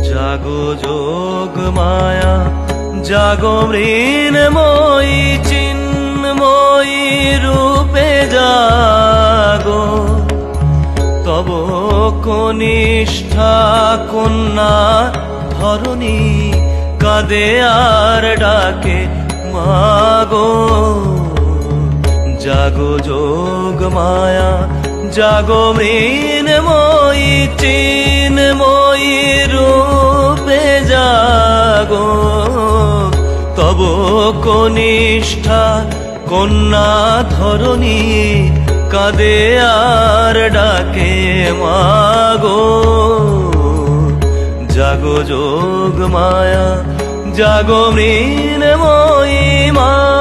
জাগো যোগ মায়া, জাগো মৃণময়ী চিন্ময়ী রূপে জাগো। তব কনিষ্ঠা কন্যা ধরণী কাঁদে আর ডাকে, মাগো, জাগো যোগ মায়া, জাগো মৃণময়ী চিন্ময়ী তব কনিষ্ঠা কন্যা ধরণী কাঁদে আর ডাকে মাগো। জাগো যোগ মায়া জাগো মৃণময়ী মা।